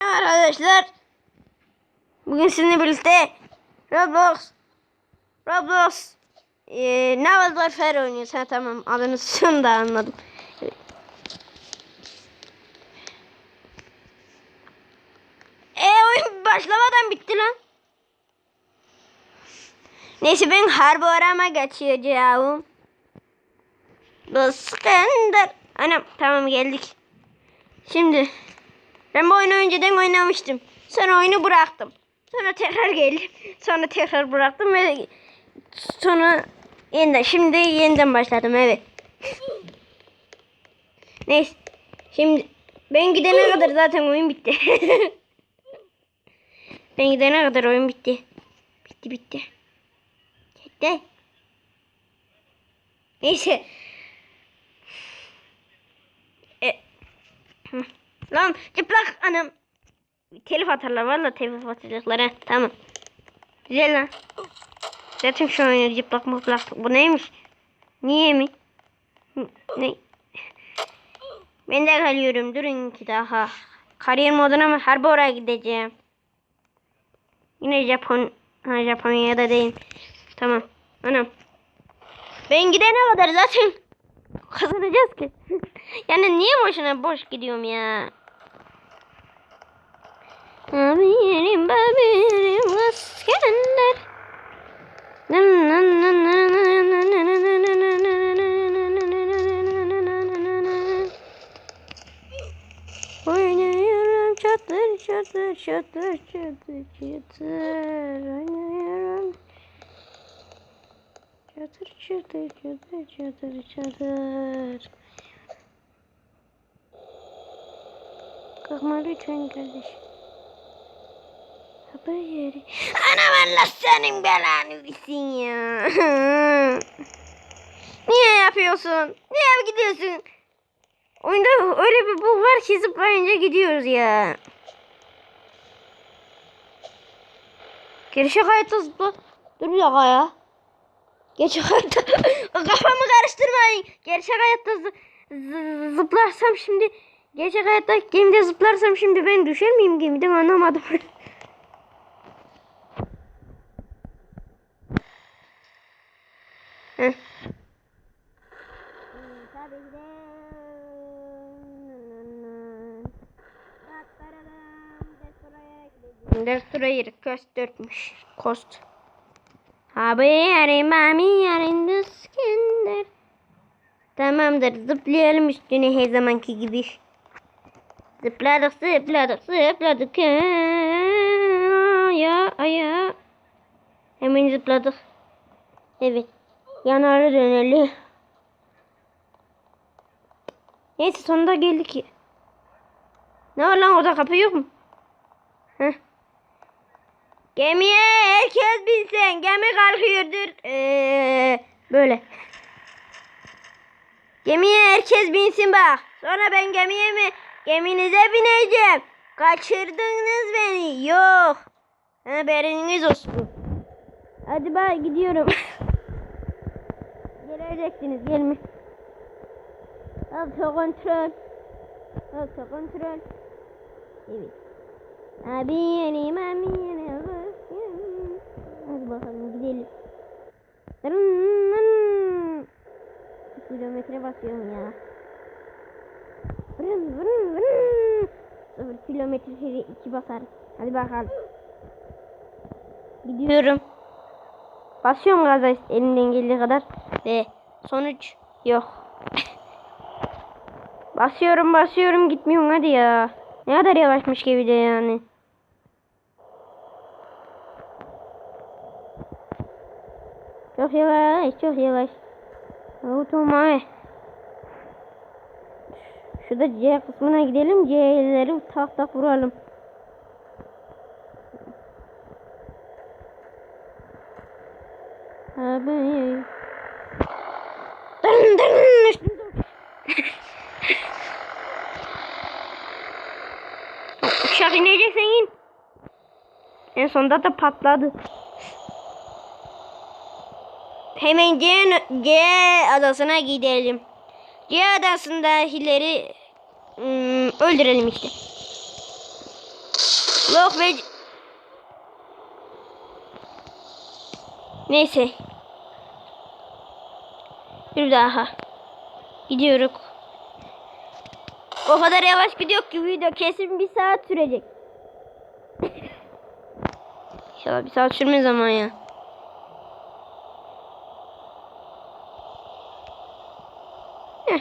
Arkadaşlar bugün sizinle birlikte Roblox Roblox e, Naval Warfare oynuyoruz. Ha tamam adını sonunda anladım. E oyun başlamadan bitti lan. Neyse ben harbi arama geçeceğim. Iskender. Anam tamam geldik. Şimdi ben bu oyunu önceden oynamıştım. Sonra oyunu bıraktım. Sonra tekrar geldim. Sonra tekrar bıraktım ve sonra yeniden şimdi yeniden başladım evet. Neyse. Şimdi ben gidene kadar zaten oyun bitti. ben gidene kadar oyun bitti. Bitti bitti. Bitti. Neyse. E, Hı. Lan çıplak anam. Telif atarlar valla telif atacaklar ha. Tamam. Güzel lan. Zaten şu oyunu çıplak mıplak. Bu neymiş? Niye mi? Ne? Ben de kalıyorum. Durun ki daha. Kariyer moduna mı? Harbi oraya gideceğim. Yine Japon. Ha Japonya'da değil. Tamam. Anam. Ben gidene kadar zaten kazanacağız ki. yani niye boşuna boş gidiyorum ya? Abirim babirim İskender. Oynuyorum çatır çatır çatır çatır çatır oynuyorum. Çatır çatır çatır çatır çatır. Kalkma lütfen kardeş. Haber yeri. Anam senin belanı bilsin ya. Niye yapıyorsun? Niye gidiyorsun? Oyunda öyle bir bug var ki zıplayınca gidiyoruz ya. Gerçek hayatta zıpla. Dur bir dakika ya. Gerçek hayatta kafamı karıştırmayın. Gerçek hayatta zı- zı- zıplarsam şimdi gerçek hayatta gemide zıplarsam şimdi ben düşer miyim gemiden anlamadım. Heh. Destroyer Cost 4'müş. Cost. Abi yarın mami yarın İskender. Tamamdır zıplayalım üstüne her zamanki gibi. Zıpladık zıpladık zıpladık. Ya aya. Hemen zıpladık. Evet. Yanarı döneli. Neyse sonunda geldik ki. Ne var lan orada kapı yok mu? Heh. Gemiye herkes binsin. Gemi kalkıyordur. Ee, böyle. Gemiye herkes binsin bak. Sonra ben gemiye mi geminize bineceğim. Kaçırdınız beni. Yok. Haberiniz olsun. Hadi ben gidiyorum. Geleceksiniz gelmiş. Auto kontrol. Auto kontrol. Evet. Abi yerim abi yerim. Hadi bakalım gidelim. Kilometre basıyorum ya. Vırın vırın vırın. Sıfır kilometre iki basar. Hadi bakalım. Gidiyorum. Basıyorum gaza elimden geldiği kadar. Ve sonuç yok. basıyorum basıyorum gitmiyorum hadi ya. Ne kadar yavaşmış gibi de yani. Çok yavaş çok yavaş. Otomay. Şurada C kısmına gidelim. C'leri tak tak vuralım. Abi. Dın dın Uçak ineceksen in. En sonunda da patladı. Hemen C, C adasına gidelim. C adasındakileri ım, öldürelim işte. Yok ve... Neyse. Bir daha. Gidiyoruz. O kadar yavaş gidiyor ki video kesin bir saat sürecek. İnşallah bir saat sürmez ama ya. Heh.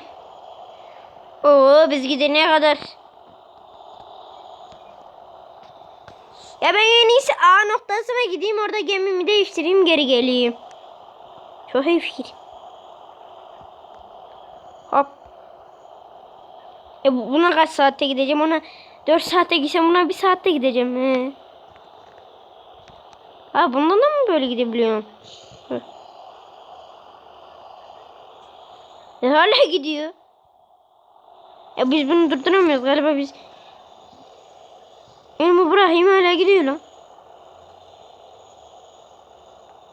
Oo biz gidene kadar. Ya ben en iyisi A noktasına gideyim orada gemimi değiştireyim geri geleyim. Çok iyi fikir. Hop. E bu- buna kaç saatte gideceğim? Ona 4 saatte gitsem buna 1 saatte gideceğim. He. Ha bundan da mı böyle gidebiliyorum? Hı. E hala gidiyor. E biz bunu durduramıyoruz galiba biz. Benim İbrahim hala gidiyor lan.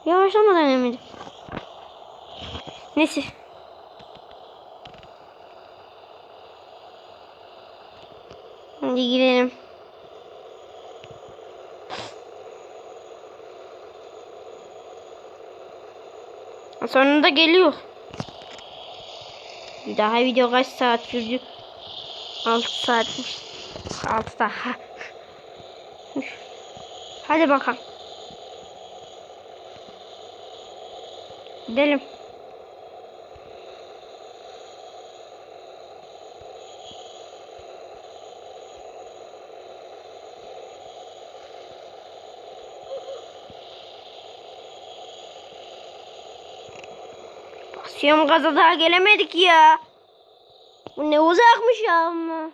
Yavaşlamadan emedi. Neyse. Hadi gidelim. Sonunda geliyor. Daha video kaç saat sürdü? 6 saatmiş. 6 daha. Hadi bakalım. Gidelim. Basıyorum gaza daha gelemedik ya. Bu ne uzakmış ya ama.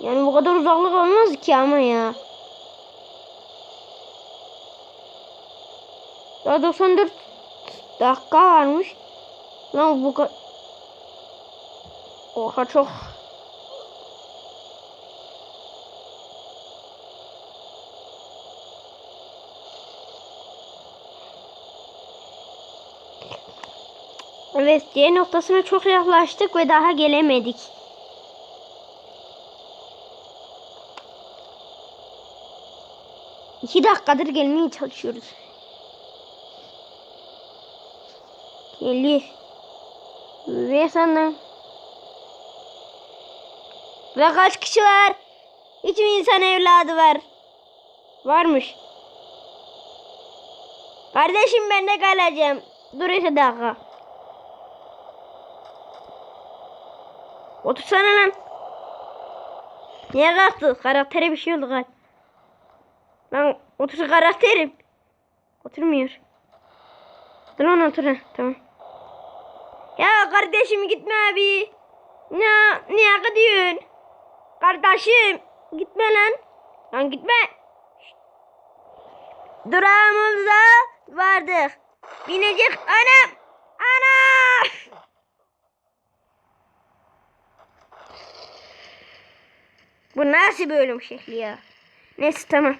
Yani bu kadar uzaklık olmaz ki ama ya. Daha 94 dakika varmış. Lan bu kadar... Oha çok... Evet, C noktasına çok yaklaştık ve daha gelemedik. İki dakikadır gelmeye çalışıyoruz. Geliyor. Ve sana. Ve kaç kişi var? Hiç mi insan evladı var? Varmış. Kardeşim ben de kalacağım. Dur iki dakika. Otursana lan. Niye kalktı? Karaktere bir şey oldu galiba. Lan otur karakterim. Oturmuyor. Dur lan otur. Tamam. Ya kardeşim gitme abi. Ne, niye gidiyorsun? Kardeşim gitme lan. Lan gitme. Durağımıza vardık. Binecek anam. Ana. Bu nasıl bölüm şekli ya? Neyse tamam.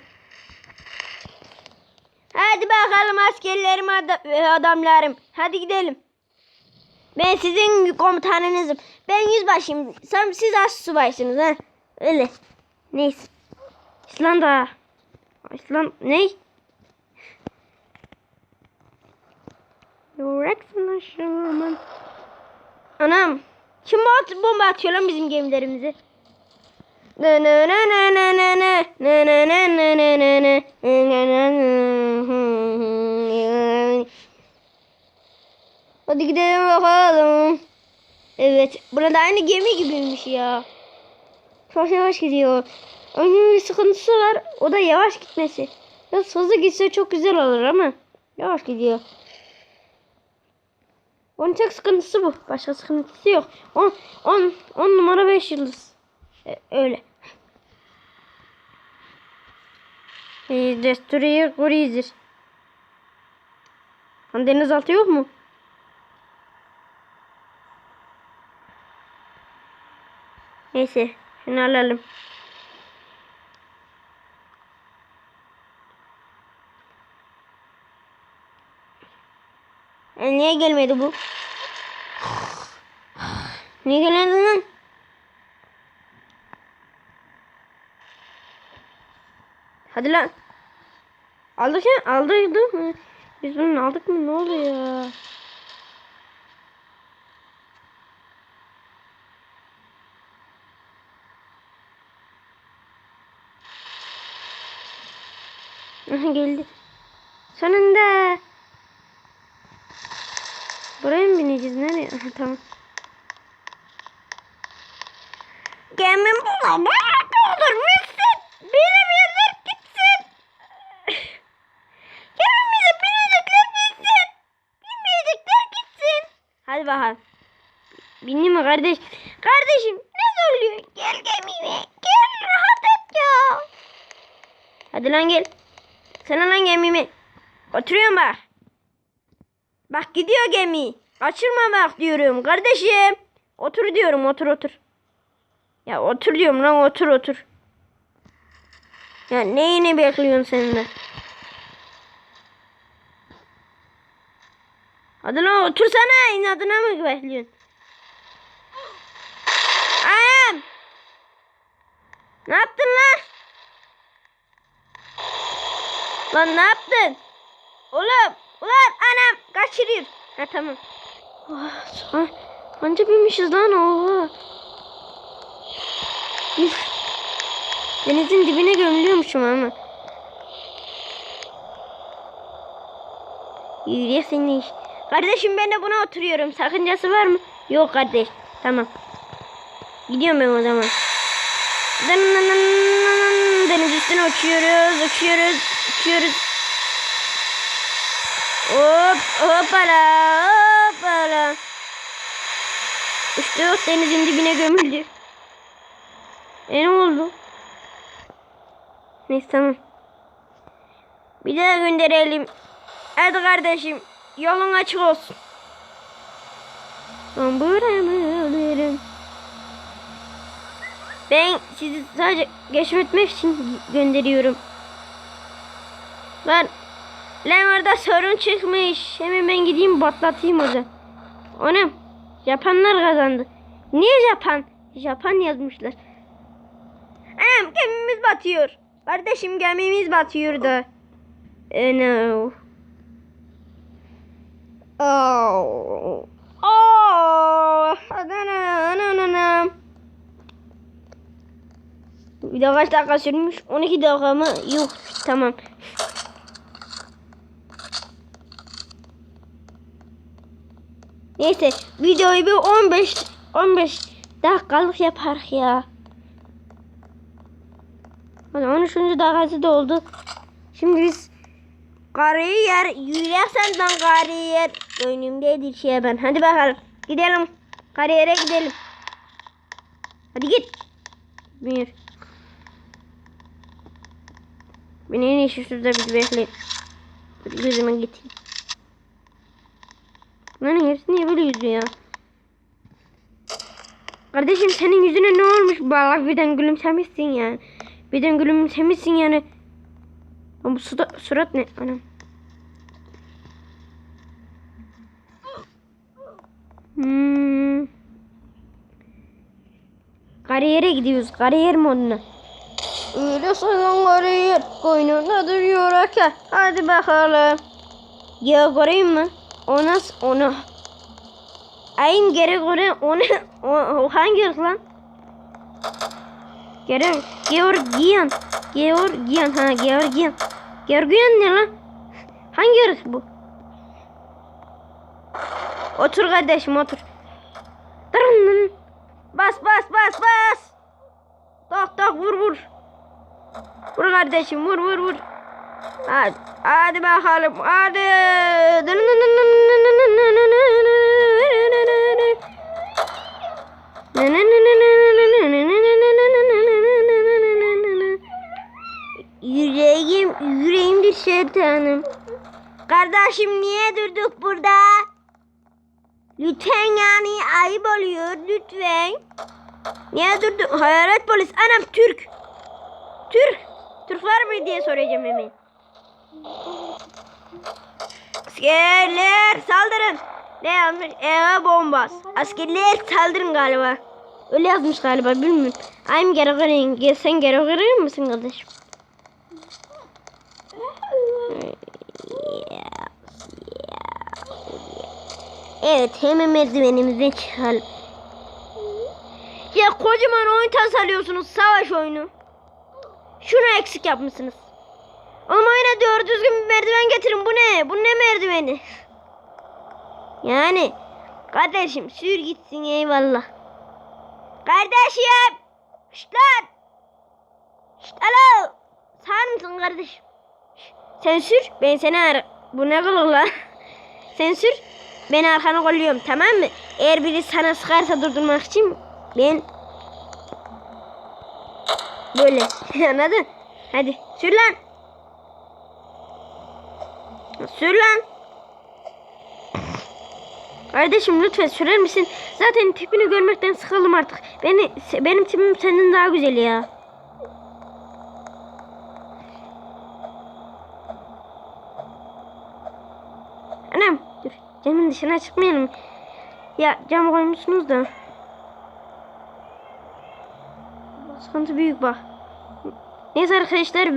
Hadi bakalım askerlerim ad- ve adamlarım. Hadi gidelim. Ben sizin komutanınızım. Ben yüzbaşıyım. Sen, siz as subaysınız ha. Öyle. Neyse. İslanda. İsland ne? Yoreksin aşağıman. Anam. Kim bomba atıyor lan bizim gemilerimize? Hadi gidelim bakalım. Evet. Burada aynı gemi gibiymiş ya. Çok yavaş gidiyor. Onun bir sıkıntısı var. O da yavaş gitmesi. Biraz hızlı gitse çok güzel olur ama. Yavaş gidiyor. Onun tek sıkıntısı bu. Başka sıkıntısı yok. 10 10 10 numara 5 yıldız. E, öyle. E, Destroyer Cruiser. Lan denizaltı yok mu? Neyse. Şunu alalım. E, niye gelmedi bu? Niye gelmedi lan? Hadi lan. Aldık ya. Aldık değil mi? Biz bunu aldık mı? Ne oluyor? Geldi. Sonunda. Buraya mı bineceğiz? Nereye? Tamam. Burada. Nerede olur musun? Beni birler gitsin. Gemimize binecekler binsin. Binmeyecekler Hadi bakalım. Kardeş? Kardeşim ne zorluyor? Gel gemime. Gel rahat et ya. Hadi lan gel. Sana lan gemimi. Oturuyorum bak. Bak gidiyor gemi. Kaçırma bak diyorum kardeşim. Otur diyorum otur otur. Ya otur diyorum lan otur otur. Ya neyini bekliyorsun sen de? Lan otursana inadına mı bekliyorsun? Ayağım. Ne yaptın lan? Lan ne yaptın? Oğlum. Ulan anam kaçırıyor. Ha tamam. Oh, an- anca binmişiz lan oha. Üf. Denizin dibine gömülüyormuşum ama. Yürüye seni iş. Kardeşim ben de buna oturuyorum. Sakıncası var mı? Yok kardeş. Tamam. Gidiyorum ben o zaman. Deniz üstüne uçuyoruz, uçuyoruz, uçuyoruz. Hop, hoppala, hoppala. İşte yok denizin dibine gömüldü. E ne oldu? Neyse tamam. Bir daha gönderelim. Hadi kardeşim yolun açık olsun. Ben buramı alırım. Ben sizi sadece geçmetmek için gönderiyorum. Lan Lan orada sorun çıkmış. Hemen ben gideyim patlatayım orada. Onu Japanlar kazandı. Niye Japan? Japan yazmışlar. Anam gemimiz batıyor. Kardeşim gemimiz batıyor da. Oh no. Oh. Oh. Anam, anam, anam. Bir de kaç dakika sürmüş? 12 dakika mı? Yok. Tamam. Neyse videoyu bir 15 15 dakikalık yaparız ya. Hadi 13. dakikası da oldu. Şimdi biz kariyer yürüyorsan ben kariyer önümdeydi şey ben. Hadi bakalım gidelim. Kariyere gidelim. Hadi git. Bir. Ben en iyisi şurada bir bekleyin. Gözüme gideyim. Bunların hepsi niye böyle yüzüyor? Kardeşim senin yüzüne ne olmuş? Bak birden gülümsemişsin yani. Birden gülümsemişsin yani. Ama bu surat ne? Anam. Hmm. Kariyere gidiyoruz. Kariyer moduna. Öyle sayan kariyer. Koynunda duruyor hake. Hadi bakalım. Ya göreyim mi? O nasıl? Onu. Ayın geri göre onu o, o hangi ırk lan? Geri Georgian. Georgian ha Georgian. Georgian ne lan? Hangi ırk bu? Otur kardeşim otur. Dırın. Bas bas bas bas. Tok tok vur vur. Vur kardeşim vur vur vur. Hadi, hadi bakalım hadi. Yüreğim, yüreğimdir şeytanım. Kardeşim niye durduk burada? Lütfen yani ayıp oluyor lütfen. Niye durduk? Hayalet polis. Anam Türk. Türk. Türk var mı diye soracağım hemen. Askerler saldırın. Ne yazmış? Eve bombas. Askerler saldırın galiba. Öyle yazmış galiba bilmiyorum. I'm geri gireyim. Sen geri girer misin kardeşim? Evet hemen merdivenimizden çıkalım. Ya kocaman oyun tasarlıyorsunuz savaş oyunu. Şunu eksik yapmışsınız. Oğlum oyuna doğru düzgün bir merdiven getirin. Bu ne? Bu ne merdiveni? Yani kardeşim sür gitsin eyvallah. Kardeşim. Şşt lan. Şşt alo. Sağır mısın kardeşim? Sen sür ben seni ar... Bu ne kılık lan? Sen sür ben arkana kolluyorum tamam mı? Eğer biri sana sıkarsa durdurmak için ben böyle anladın? Hadi sür lan. Sür lan. Kardeşim lütfen sürer misin? Zaten tipini görmekten sıkıldım artık. Beni, benim tipim senin daha güzel ya. Anam Camın dışına çıkmayalım. Ya cam koymuşsunuz da. Sıkıntı büyük bak. Neyse arkadaşlar ben